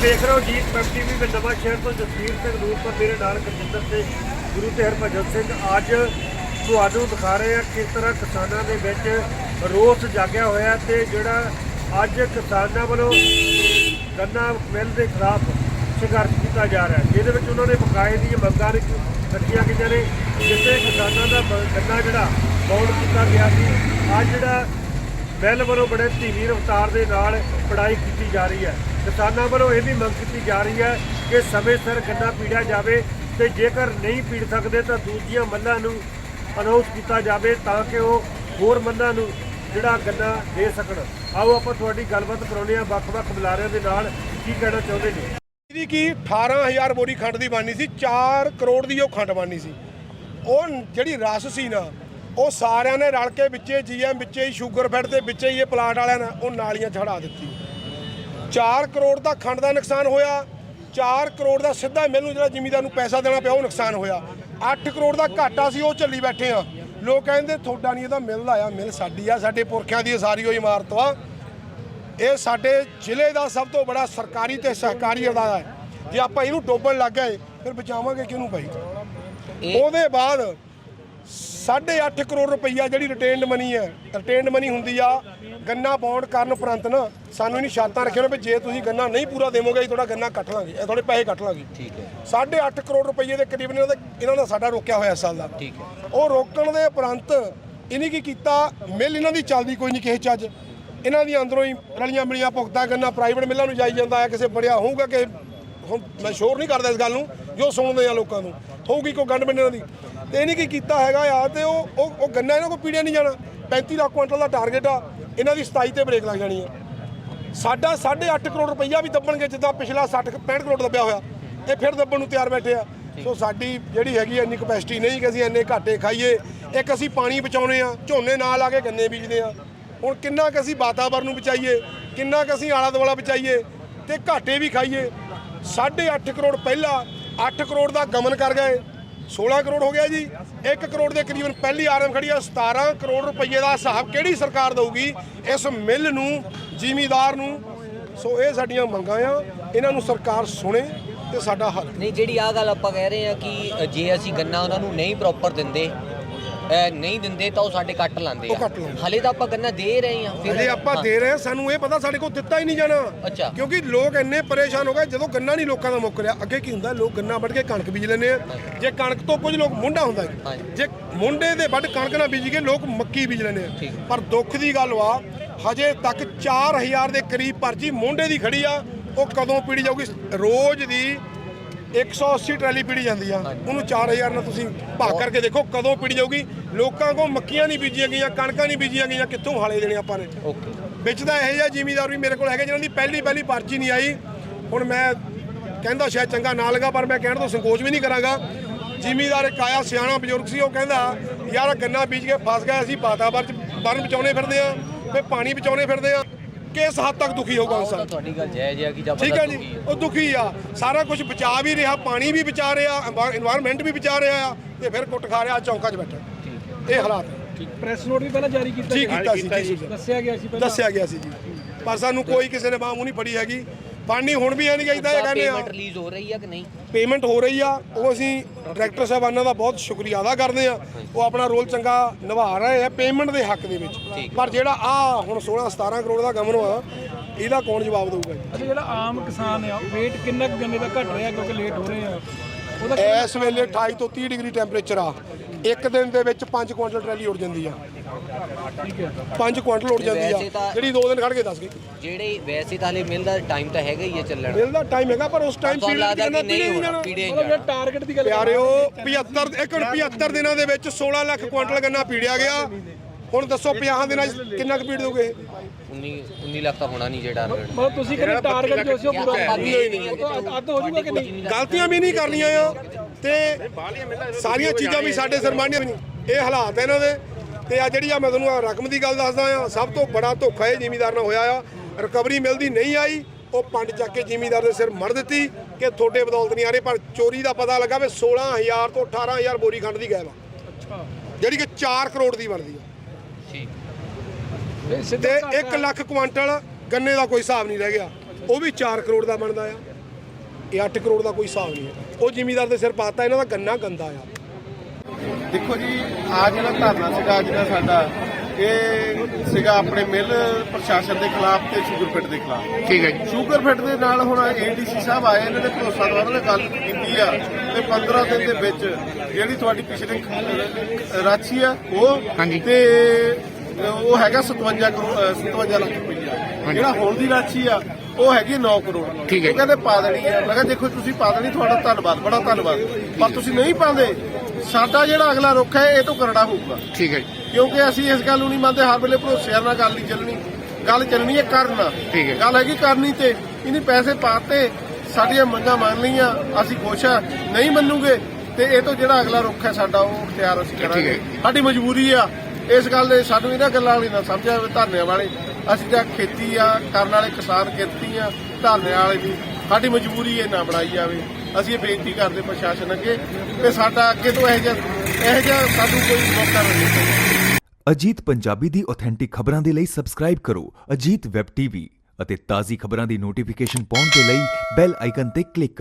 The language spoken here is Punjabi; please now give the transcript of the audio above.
ਦੇਖ ਰਹੇ ਹੋ, ਜੀਤ ਵੈਬ ਟੀਵੀ ਦੇ ਨਵਾਂ ਸ਼ਹਿਰ ਤੋਂ ਜਸਵੀਰ ਸਿੰਘ ਨੂਰਪੁਰ ਮੇਰੇ ਨਾਲ ਗੁਰਜਿੰਦਰ ਸਿੰਘ ਗੁਰੂ ਤੇ ਹਰਭਜਨ ਸਿੰਘ। ਅੱਜ ਤੁਹਾਨੂੰ ਦਿਖਾ ਰਹੇ ਹਾਂ ਕਿਸ ਤਰ੍ਹਾਂ ਕਿਸਾਨਾਂ ਦੇ ਵਿੱਚ ਰੋਸ ਜਾਗਿਆ ਹੋਇਆ ਤੇ ਜਿਹੜਾ ਅੱਜ ਕਿਸਾਨਾਂ ਵੱਲੋਂ ਗੰਨਾ ਮਿਲ ਦੇ ਖਿਲਾਫ ਸੰਘਰਸ਼ ਕੀਤਾ ਜਾ ਰਿਹਾ ਜਿਹਦੇ ਵਿੱਚ ਉਹਨਾਂ ਨੇ ਬਕਾਏ ਦੀਆਂ ਮੰਗਾਂ ਰੱਖੀਆਂ ਗਈਆਂ ਨੇ, ਜਿੱਥੇ ਕਿਸਾਨਾਂ ਦਾ ਗੰਨਾ ਜਿਹੜਾ ਬੌਂਡ ਕੀਤਾ ਗਿਆ ਸੀ। ਅੱਜ ਜਿਹੜਾ ਬਿੱਲ ਵੱਲੋਂ ਬੜੇ ਧੀਮੀ ਰਫ਼ਤਾਰ ਦੇ ਨਾਲ ਪੜਾਈ ਕੀਤੀ ਜਾ ਰਹੀ ਹੈ। ਕਿਸਾਨਾਂ ਵੱਲੋਂ ਇਹ ਵੀ ਮੰਗ ਕੀਤੀ ਜਾ ਰਹੀ ਹੈ ਕਿ ਸਮੇਂ ਸਿਰ ਗੰਨਾ ਪੀੜਿਆ ਜਾਵੇ ਤੇ ਜੇਕਰ ਨਹੀਂ ਪੀੜ ਸਕਦੇ ਤਾਂ ਦੂਜੀਆਂ ਮੱਲਾਂ ਨੂੰ ਅਨਾਉਂਸ ਕੀਤਾ ਜਾਵੇ ਤਾਂ ਕਿ ਉਹ ਹੋਰ ਮੱਲਾਂ ਨੂੰ ਜਿਹੜਾ ਗੰਨਾ ਦੇ ਸਕਣ। ਆਓ ਆਪਾਂ ਤੁਹਾਡੀ ਗੱਲਬਾਤ ਕਰਾਉਂਦੇ ਹਾਂ ਵੱਖ-ਵੱਖ ਬੁਲਾਰਿਆਂ ਦੇ ਨਾਲ ਕੀ ਕਹਿਣਾ ਚਾਹੁੰਦੇ ਨੇ। ਇਹਦੀ ਕੀ 18000 ਬੋਰੀ ਖੰਡ ਦੀ ਬਣਨੀ ਸੀ 4 ਕਰੋੜ ਦੀ ਉਹ ਖੰਡ ਬਣਨੀ ਸੀ। ਉਹ ਜਿਹੜੀ ਰਸ ਸੀ ਨਾ ਉਹ ਸਾਰਿਆਂ ਨੇ ਰਲ ਕੇ ਵਿੱਚੇ ਜੀਐਮ ਵਿੱਚੇ ਹੀ ਸ਼ੂਗਰ ਫੈਡ ਤੇ ਵਿੱਚੇ ਹੀ ਇਹ ਪਲਾਂਟ ਵਾਲਿਆਂ ਨੇ ਉਹ ਨਾਲੀਆਂ ਛੜਾ ਦਿੱਤੀ 4 ਕਰੋੜ ਦਾ ਖੰਡ ਦਾ ਨੁਕਸਾਨ ਹੋਇਆ 4 ਕਰੋੜ ਦਾ ਸਿੱਧਾ ਮੈਨੂੰ ਜਿਹੜਾ ਜ਼ਿਮੀਦਾਰ ਨੂੰ ਪੈਸਾ ਦੇਣਾ ਪਿਆ ਉਹ ਨੁਕਸਾਨ ਹੋਇਆ। 8 ਕਰੋੜ ਦਾ ਘਾਟਾ ਸੀ ਉਹ ਝੱਲੀ ਬੈਠੇ ਆ। ਲੋਕ ਕਹਿੰਦੇ ਤੁਹਾਡਾ ਨਹੀਂ ਇਹਦਾ ਮਿਲ ਆਇਆ ਮਿਲ ਸਾਡੀ ਆ ਸਾਡੇ ਪੁਰਖਿਆਂ ਦੀ ਸਾਰੀ ਹੋਈ ਇਮਾਰਤ ਵਾ। ਇਹ ਸਾਡੇ ਜ਼ਿਲ੍ਹੇ ਦਾ ਸਭ ਤੋਂ ਬੜਾ ਸਰਕਾਰੀ ਤੇ ਸਹਿਕਾਰੀ ਅਦਾਰਾ ਹੈ। ਜੇ ਆਪਾਂ ਇਹਨੂੰ ਡੋਬਣ ਲੱਗ ਗਏ ਫਿਰ ਬਚਾਵਾਂਗੇ ਕਿਹਨੂੰ ਭਾਈ? ਉਹਦੇ ਬਾਅਦ 8.5 ਕਰੋੜ ਰੁਪਈਆ ਜਿਹੜੀ ਰਿਟੇਨਡ ਮਨੀ ਹੈ ਰਿਟੇਨਡ ਮਨੀ ਹੁੰਦੀ ਆ ਗੰਨਾ ਬੌਂਡ ਕਰਨ ਉਪਰੰਤ ਨਾ ਸਾਨੂੰ ਇਹਨੀ ਸ਼ਰਤਾਂ ਰੱਖੀਆਂ ਨੇ ਵੀ ਜੇ ਤੁਸੀਂ ਗੰਨਾ ਨਹੀਂ ਪੂਰਾ ਦੇਵੋਗੇ ਤੁਹਾਡਾ ਗੰਨਾ ਕੱਟ ਲਾਂਗੇ ਇਹ ਤੁਹਾਡੇ ਪੈਸੇ ਕੱਟ ਲਾਂਗੇ। ਠੀਕ ਹੈ। 8.5 ਕਰੋੜ ਰੁਪਏ ਦੇ ਕਰੀਬ ਇਹਨਾਂ ਦਾ ਇਹਨਾਂ ਦਾ ਸਾਡਾ ਰੋਕਿਆ ਹੋਇਆ ਇਸ ਸਾਲ ਦਾ। ਠੀਕ ਹੈ। ਉਹ ਰੋਕਣ ਦੇ ਉਪਰੰਤ ਇਹਨੇ ਕੀ ਕੀਤਾ? ਮਿਲ ਇਹਨਾਂ ਦੀ ਚੱਲਦੀ ਕੋਈ ਨਹੀਂ ਕਿਸੇ ਚੱਜ ਇਹਨਾਂ ਦੀ ਅੰਦਰੋਂ ਹੀ ਰਲੀਆਂ ਮਿਲੀਆਂ ਭੁਗਤਾ ਕਰਨਾ ਪ੍ਰਾਈਵੇਟ ਮਿੱਲਾਂ ਨੂੰ ਜਾਈ ਜਾਂਦਾ ਹੈ ਕਿਸੇ ਬੜਿਆ ਹੋਊਗਾ ਕਿ ਹੁਣ ਮੈਂ ਸ਼ੋਰ ਨਹੀਂ ਕਰਦਾ ਇਸ ਗੱਲ ਨੂੰ ਜੋ ਸੁਣਦੇ ਆ ਲੋਕਾਂ ਨੂੰ। ਹੋਊਗੀ ਕੋਈ ਗੰਢ ਇਹਨਾਂ ਦੀ। ਤੇ ਇਹਨੇ ਕੀ ਕੀਤਾ ਹੈਗਾ ਆ ਤੇ ਉਹ ਉਹ ਉਹ ਗੰਨਾ ਇਹਨਾਂ ਕੋਲ ਪੀੜਿਆ ਨਹੀਂ ਜਾਣਾ। 35 ਲੱਖ ਕੁਇੰਟਲ ਦਾ ਟਾਰਗੇਟ ਆ। ਇਹਨਾਂ ਦੀ 27 ਤੇ ਬ੍ਰੇਕ ਲੱਗ ਜਾਣੀ ਹੈ ਸਾਡਾ 8.5 ਕਰੋੜ ਰੁਪਈਆ ਵੀ ਦੱਬਣਗੇ ਜਿੱਦਾਂ ਪਿਛਲਾ 60 65 ਕਰੋੜ ਦੱਬਿਆ ਹੋਇਆ। ਇਹ ਫਿਰ ਦੱਬਣ ਨੂੰ ਤਿਆਰ ਬੈਠੇ ਆ। ਸੋ ਸਾਡੀ ਜਿਹੜੀ ਹੈਗੀ ਆ ਇੰਨੀ ਕਪੈਸਿਟੀ ਨਹੀਂ ਕਿ ਅਸੀਂ ਇੰਨੇ ਘਾਟੇ ਖਾਈਏ। ਇੱਕ ਅਸੀਂ ਪਾਣੀ ਬਚਾਉਣੇ ਆ ਝੋਨੇ ਨਾਲ ਆ ਕੇ ਗੰਨੇ ਬੀਜਦੇ ਆ। ਹੁਣ ਕਿੰਨਾ ਕੁ ਅਸੀਂ ਵਾਤਾਵਰਨ ਨੂੰ ਬਚਾਈਏ ਕਿੰਨਾ ਕੁ ਅਸੀਂ ਆਲਾ ਦੁਆਲਾ ਬਚਾਈਏ ਤੇ ਘਾਟੇ ਵੀ ਖਾਈਏ। 8.5 ਕਰੋੜ ਪਹਿਲਾਂ 8 ਕਰੋੜ ਦਾ ਗਮਨ ਕਰ ਗਏ। 16 ਕਰੋੜ ਹੋ ਗਿਆ ਜੀ। 1 ਕਰੋੜ ਦੇ ਕਰੀਬਨ ਪਹਿਲੀ ਆਰਮ ਖੜੀ ਆ 17 ਕਰੋੜ ਰੁਪਏ ਦਾ ਹਿਸਾਬ ਕਿਹੜੀ ਸਰਕਾਰ ਦਊਗੀ? ਇਸ ਮਿੱਲ ਨੂੰ, ਜ਼ਿਮੀਦਾਰ ਨੂੰ। ਸੋ ਇਹ ਸਾਡੀਆਂ ਮੰਗਾਂ ਆ, ਇਹਨਾਂ ਨੂੰ ਸਰਕਾਰ ਸੁਣੇ ਤੇ ਸਾਡਾ ਹੱਲ ਨਹੀਂ, ਜਿਹੜੀ ਆ ਗੱਲ ਆਪਾਂ ਕਹਿ ਰਹੇ ਆ ਕਿ ਜੇ ਅਸੀਂ ਗੰਨਾ ਉਹਨਾਂ ਨੂੰ ਨਹੀਂ ਪ੍ਰੋਪਰ ਦਿੰਦੇ ਨਹੀਂ ਦਿੰਦੇ ਤਾਂ ਉਹ ਸਾਡੇ ਕੱਟ ਲਾਂਦੇ ਉਹ ਕੱਟ ਲਾਉਂਦੇ। ਹਲੇ ਤਾਂ ਆਪਾਂ ਗੰਨਾ ਦੇ ਰਹੇ ਆ ਜੇ ਆਪਾਂ ਦੇ ਰਹੇ ਹਾਂ ਸਾਨੂੰ ਇਹ ਪਤਾ ਸਾਡੇ ਕੋਲ ਦਿੱਤਾ ਹੀ ਨਹੀਂ ਜਾਣਾ। ਕਿਉਂਕਿ ਲੋਕ ਇੰਨੇ ਪਰੇਸ਼ਾਨ ਹੋ ਗਏ ਜਦੋਂ ਗੰਨਾ ਨਹੀਂ ਲੋਕਾਂ ਦਾ ਮੁੱਕ ਰਿਹਾ ਅੱਗੇ ਕੀ ਹੁੰਦਾ ਲੋਕ ਗੰਨਾ ਵੱਢ ਕੇ ਕਣਕ ਬੀਜ ਲੈਂਦੇ ਆ ਜੇ ਕਣਕ ਤੋਂ ਕੁਝ ਲੋਕ ਮੁੰਡਾ ਹੁੰਦਾ ਹੈ। ਹਾਂਜੀ। ਜੇ ਮੁੰਡੇ ਦੇ ਵੱਢ ਕਣਕ ਨਾ ਬੀਜ ਕੇ ਲੋਕ ਮੱਕੀ ਬੀਜ ਲੈਂਦੇ ਆ ਠੀਕ। ਪਰ ਦੁੱਖ ਦੀ ਗੱਲ ਵਾ ਹਜੇ ਤੱਕ 4000 ਦੇ ਕਰੀਬ ਪਰਚੀ ਮੁੰਡੇ ਦੀ ਖੜੀ ਆ ਉਹ ਕਦੋਂ ਪੀੜੀ ਜਾਊਗੀ ਰੋਜ਼ ਦੀ 180 ਟਰਾਲੀ ਪੀੜੀ ਜਾਂਦੀ ਆ। ਉਹਨੂੰ 4000 ਨਾਲ ਤੁਸੀਂ ਭਾਗ ਕਰਕੇ ਦੇਖੋ ਕਦੋਂ ਪੀੜੀ ਜਾਊਗੀ। ਲੋਕਾਂ ਕੋਲ ਮੱਕੀਆਂ ਨਹੀਂ ਬੀਜੀਆਂ ਗਈਆਂ ਕਣਕਾਂ ਨਹੀਂ ਬੀਜੀਆਂ ਗਈਆਂ ਕਿੱਥੋਂ ਹਾਲੇ ਦੇਣੇ ਆਪਾਂ ਨੇ। ਓਕੇ ਵਿੱਚ ਤਾਂ ਇਹੋ ਜਿਹਾ ਜ਼ਿਮੀਦਾਰ ਵੀ ਮੇਰੇ ਕੋਲ ਹੈਗੇ ਜਿਹਨਾਂ ਦੀ ਪਹਿਲੀ ਪਹਿਲੀ ਪਰਚੀ ਨਹੀਂ ਆਈ। ਹੁਣ ਮੈਂ ਕਹਿੰਦਾ ਸ਼ਾਇਦ ਚੰਗਾ ਨਾ ਲੱਗਾ ਪਰ ਮੈਂ ਕਹਿਣ ਤੋਂ ਸੰਕੋਚ ਵੀ ਨਹੀਂ ਕਰਾਂਗਾ। ਜ਼ਿਮੀਦਾਰ ਇੱਕ ਆਇਆ ਸਿਆਣਾ ਬਜ਼ੁਰਗ ਸੀ ਉਹ ਕਹਿੰਦਾ ਯਾਰ ਗੰਨਾ ਬੀਜ ਕੇ ਫਸ ਗਏ ਅਸੀਂ ਵਾਤਾਵਰਨ ਚ ਬਰਨ ਬਚਾਉਣੇ ਫਿਰਦੇ ਆ ਤੇ ਪਾਣੀ ਬਚਾਉਣੇ ਫਿਰਦੇ ਆ। ਕਿਸ ਹੱਦ ਤੱਕ ਦੁਖੀ ਹੋਊਗਾ ਇਨਸਾਨ? ਤੁਹਾਡੀ ਗੱਲ ਜਾਇਜ਼ ਹੈ ਕਿ ਜਦ ਠੀਕ ਹੈ ਜੀ ਉਹ ਦੁਖੀ ਆ। ਸਾਰਾ ਕੁਝ ਬਚਾ ਵੀ ਰਿਹਾ ਪਾਣੀ ਵੀ ਬਚਾ ਰਿਹਾ এনवायरमेंट ਵੀ ਬਚਾ ਰਿਹਾ ਆ ਤੇ ਫਿਰ ਕੁੱਟ ਖਾ ਰਿਹਾ ਚੌਂਕਾਂ 'ਚ ਬੈਠਾ। ਇਹ ਹਾਲਾਤ ਹੈ ਪ੍ਰੈਸ ਨੋਟ ਵੀ ਪਹਿਲਾਂ ਜਾਰੀ ਕੀਤਾ ਸੀ। ਦੱਸਿਆ ਗਿਆ ਸੀ ਪਹਿਲਾਂ। ਦੱਸਿਆ ਗਿਆ ਸੀ ਜੀ। ਪਰ ਸਾਨੂੰ ਕੋਈ ਕਿਸੇ ਨੇ ਬਾਹ ਮੂੰਹ ਨਹੀਂ ਫੜੀ ਹੈਗੀ। ਫਾਂਡੀ ਹੁਣ ਵੀ ਐ ਨਹੀਂ ਕਹਿੰਦਾ ਇਹ ਕਹਿੰਦੇ ਆ। ਪੇਮੈਂਟ ਰਿਲੀਜ਼ ਹੋ ਰਹੀ ਆ ਕਿ ਨਹੀਂ? ਪੇਮੈਂਟ ਹੋ ਰਹੀ ਆ ਉਹ ਅਸੀਂ ਡਾਇਰੈਕਟਰ ਸਾਹਿਬਾਨਾਂ ਦਾ ਬਹੁਤ ਸ਼ੁਕਰੀਆ ਅਦਾ ਕਰਦੇ ਆ। ਉਹ ਆਪਣਾ ਰੋਲ ਚੰਗਾ ਨਿਭਾ ਰਹੇ ਆ ਪੇਮੈਂਟ ਦੇ ਹੱਕ ਦੇ ਵਿੱਚ। ਪਰ ਜਿਹੜਾ ਆ ਹੁਣ 16 17 ਕਰੋੜ ਦਾ ਗਮਨ ਆ ਇਹਦਾ ਕੌਣ ਜਵਾਬ ਦੇਊਗਾ ਜੀ? ਅੱਛਾ ਜਿਹੜਾ ਆਮ ਕਿਸਾਨ ਆ weight ਕਿੰਨਾ ਕੁ ਗੰਨੇ ਦਾ ਘਟ ਰਿਹਾ ਕਿਉਂਕਿ ਲੇਟ ਹੋ ਰਹੇ ਆ? ਉਹਦਾ ਇਸ ਵੇਲੇ 28 ਤੋਂ 30 ਡਿਗਰੀ ਟੈਂਪਰੇਚਰ ਆ। ਇੱਕ ਦਿਨ ਦੇ ਵਿੱਚ 5 ਕੁਇੰਟਲ ਟਰਾਲੀ ਉੱਡ ਜਾਂਦੀ ਆ। ਠੀਕ ਹੈ 5 ਕੁਇੰਟਲ ਉੱਡ ਜਾਂਦੀ ਆ। ਤਾਂ- ਜਿਹੜੀ 2 ਦਿਨ ਖੜ ਕੇ ਦੱਸ ਗਈ ਜਿਹੜੇ ਵੈਸੇ ਤਾਂ ਹਲੇ ਮਿਲਦਾ ਟਾਈਮ ਤਾਂ ਹੈਗਾ ਹੀ ਹੈ ਚੱਲਣ। ਮਿਲ ਦਾ ਟਾਈਮ ਹੈਗਾ ਪਰ ਉਸ ਟਾਈਮ ਤੁਹਾਨੂੰ ਲੱਗਦਾ ਕਿ ਨਹੀਂ ਹੋਣਾ ਟਾਰਗੇਟ ਦੀ ਗੱਲ ਕਰ ਪਿਆਰਿਓ 75 ਇੱਕ ਮਿੰਟ 75 ਦਿਨਾਂ ਦੇ ਵਿੱਚ 16 ਲੱਖ ਕੁਇੰਟਲ ਗੰਨਾ ਪੀੜਿਆ ਗਿਆ। ਹੁਣ ਦੱਸੋ 50 ਦਿਨਾਂ 'ਚ ਕਿੰਨਾ ਕੁ ਪੀੜ ਦੋਗੇ 19 19 ਲੱਖ ਤਾਂ ਹੋਣਾ ਨਹੀਂ ਜਿਹੜਾ ਟਾਰਗੇਟ ਮਤਲਬ ਤੁਸੀਂ ਕਹਿੰਦੇ ਟਾਰਗੇਟ ਜੋ ਸੀ ਉਹ ਪੂਰਾ ਆਪਾਂ ਨਹੀਂ, ਨਹੀਂ, ਨਹੀਂ ਉਹ ਤਾਂ ਅੱਧ ਹੋ ਜਾਊਗਾ ਕਿ ਨਹੀਂ? ਗਲਤੀਆਂ ਵੀ ਨਹੀਂ ਕਰਨੀਆਂ ਆ। ਤੇ ਸਾਰੀਆਂ ਚੀਜ਼ਾਂ ਵੀ ਸਾਡੇ ਸਰਮਾਨੀਆਂ ਨਹੀਂ। ਇਹ ਹਾਲਾਤ ਹੈ ਇਹਨਾਂ ਦੇ। ਤੇ ਆ ਜਿਹੜੀ ਆ ਮੈਂ ਤੁਹਾਨੂੰ ਆਹ ਰਕਮ ਦੀ ਗੱਲ ਦੱਸਦਾ ਆ ਸਭ ਤੋਂ ਬੜਾ ਧੋਖਾ ਇਹ ਜ਼ਿਮੀਦਾਰ ਨਾਲ ਹੋਇਆ ਆ। ਰਿਕਵਰੀ ਮਿਲਦੀ ਨਹੀਂ ਆਈ ਉਹ ਪੰਡ ਚੱਕ ਕੇ ਜ਼ਿਮੀਦਾਰ ਦੇ ਸਿਰ ਮੜ ਦਿੱਤੀ ਕਿ ਤੁਹਾਡੇ ਬਦੌਲਤ ਨਹੀਂ ਆ ਰਹੇ ਪਰ ਚੋਰੀ ਦਾ ਪਤਾ ਲੱਗਾ ਵੀ 16000 ਤੋਂ 18000 ਬੋਰੀ ਖੰਡ ਦੀ ਗਾਇਬ ਆ। ਜਿਹੜੀ ਕਿ 4 ਕਰੋੜ ਦੀ ਬਣਦੀ ਆ। ਤੇ ਸਿੱਧਾ 1 ਲੱਖ ਕੁਆਂਟਲ ਗੰਨੇ ਦਾ ਕੋਈ ਹਿਸਾਬ ਨਹੀਂ ਰਹਿ ਗਿਆ। ਉਹ ਵੀ 4 ਕਰੋੜ ਦਾ ਬਣਦਾ ਆ। ਇਹ 8 ਕਰੋੜ ਦਾ ਕੋਈ ਹਿਸਾਬ ਨਹੀਂ ਹੈ। ਉਹ ਜ਼ਿਮੀਦਾਰ ਦੇ ਸਿਰ ਪਾਤਾ ਇਹਨਾਂ ਦਾ ਗੰਨਾ ਗੰਦਾ ਆ। ਦੇਖੋ ਜੀ ਆ ਜਿਹੜਾ ਧਰਨਾ ਸੀਗਾ ਅੱਜ ਦਾ ਸਾਡਾ ਇਹ ਸੀਗਾ ਆਪਣੇ ਮਿਲ ਪ੍ਰਸ਼ਾਸਨ ਦੇ ਖਿਲਾਫ ਤੇ ਸ਼ੂਗਰਫਿਟ ਦੇ ਖਿਲਾਫ। ਠੀਕ ਹੈ ਜੀ। ਸ਼ੂਗਰਫਿਟ ਦੇ ਨਾਲ ਹੁਣ ਏਡੀਸੀ ਸਾਹਿਬ ਆਏ ਇਹਨਾਂ ਨੇ ਭਰੋਸਾ ਦਵਾਉਣ ਲਈ ਗੱਲ ਕੀਤੀ ਆ ਤੇ 15 ਦਿਨ ਦੇ ਵਿੱਚ ਜਿਹੜੀ ਤੁਹਾਡੀ ਪਿਛਲੀ ਰਾਸ਼ੀ ਆ ਉਹ ਹਾਂਜੀ। ਤੇ ਉਹ ਹੈਗਾ 57 ਕਰੋੜ ਅ, 57 ਲੱਖ ਰੁਪਈਆ। ਜਿਹੜਾ ਹੁਣ ਦੀ ਰਾਸ਼ੀ ਆ ਉਹ ਹੈਗੀ 9 ਕਰੋੜ। ਠੀਕ ਹੈ। ਕਹਿੰਦੇ ਪਾ ਦੇਣੀ ਆ ਮੈਂ ਕਿਹਾ ਦੇਖੋ ਤੁਸੀਂ ਪਾ ਦੇਣੀ ਤੁਹਾਡਾ ਧੰਨਵਾਦ ਬੜਾ ਧੰਨਵਾਦ। ਪਰ ਤੁਸੀਂ ਨਹੀਂ ਪਾਉਂਦੇ। ਸਾਡਾ ਜਿਹੜਾ ਅਗਲਾ ਰੁੱਖ ਹੈ ਇਹ ਤੋਂ ਕਰੜਾ ਹੋਊਗਾ। ਠੀਕ ਹੈ ਕਿਉਂਕਿ ਅਸੀਂ ਇਸ ਗੱਲ ਨੂੰ ਨਹੀਂ ਮੰਨਦੇ ਹਰ ਵੇਲੇ ਭਰੋਸੇ ਨਾਲ ਗੱਲ ਨਹੀਂ ਚੱਲਣੀ। ਗੱਲ ਚੱਲਣੀ ਹੈ ਕਰਨਾ ਠੀਕ ਹੈ। ਗੱਲ ਹੈਗੀ ਕਰਨੀ ਤੇ। ਇਹਨੇ ਪੈਸੇ ਪਾਤੇ ਸਾਡੀਆਂ ਮੰਗਾਂ ਮੰਨ ਲਈਆਂ ਅਸੀਂ ਖੁਸ਼ ਆ। ਨਹੀਂ ਮੰਨੂਗੇ ਤੇ ਇਹ ਤੋਂ ਜਿਹੜਾ ਅਗਲਾ ਰੁੱਖ ਹੈ ਸਾਡਾ ਉਹ ਇਖਤਿਆਰ ਅਸੀਂ ਕਰਾਂਗੇ। ਸਾਡੀ ਮਜਬੂਰੀ ਆ। ਇਸ ਗੱਲ ਦੇ ਸਾਨੂੰ ਇਹਨਾਂ ਗੱਲਾਂ ਵਾਲੀ ਨਾ ਸਮਝਿਆ ਧਰਨੇ ਵਾਲੇ। ਅਸੀਂ ਤਾਂ ਖੇਤੀ ਆ, ਕਰਨ ਵਾਲੇ ਕਿਸਾਨ ਖੇਤੀ ਆ, ਧਰਨੇ ਵਾਲੇ ਵੀ। ਸਾਡੀ ਮਜਬੂਰੀ ਇਹ ਨਾ ਬਣਾਈ ਜਾਵੇ। ਅਸੀਂ ਇਹ ਬੇਨਤੀ ਕਰਦੇ ਪ੍ਰਸ਼ਾਸਨ ਅੱਗੇ ਕਿ ਸਾਡਾ ਅੱਗੇ ਤੋਂ ਇਹੋ ਜਿਹਾ ਇਹੋ ਜਿਹਾ ਸਾਨੂੰ ਕੋਈ ਮੌਕਾ ਨਾ ਦਿੱਤਾ ਅਜੀਤ ਪੰਜਾਬੀ ਦੀ ਆਥੈਂਟਿਕ ਖਬਰਾਂ ਦੇ ਲਈ ਸਬਸਕ੍ਰਾਈਬ ਕਰੋ ਅਜੀਤ ਵੈਬ ਟੀਵੀ ਅਤੇ ਤਾਜ਼ੀ ਖਬਰਾਂ ਦੀ ਨੋਟੀਫਿਕੇਸ਼ਨ ਪਾਉਣ ਦੇ ਲਈ ਬੈਲ ਆਈਕਨ ਤੇ ਕਲਿੱਕ ਕਰੋ।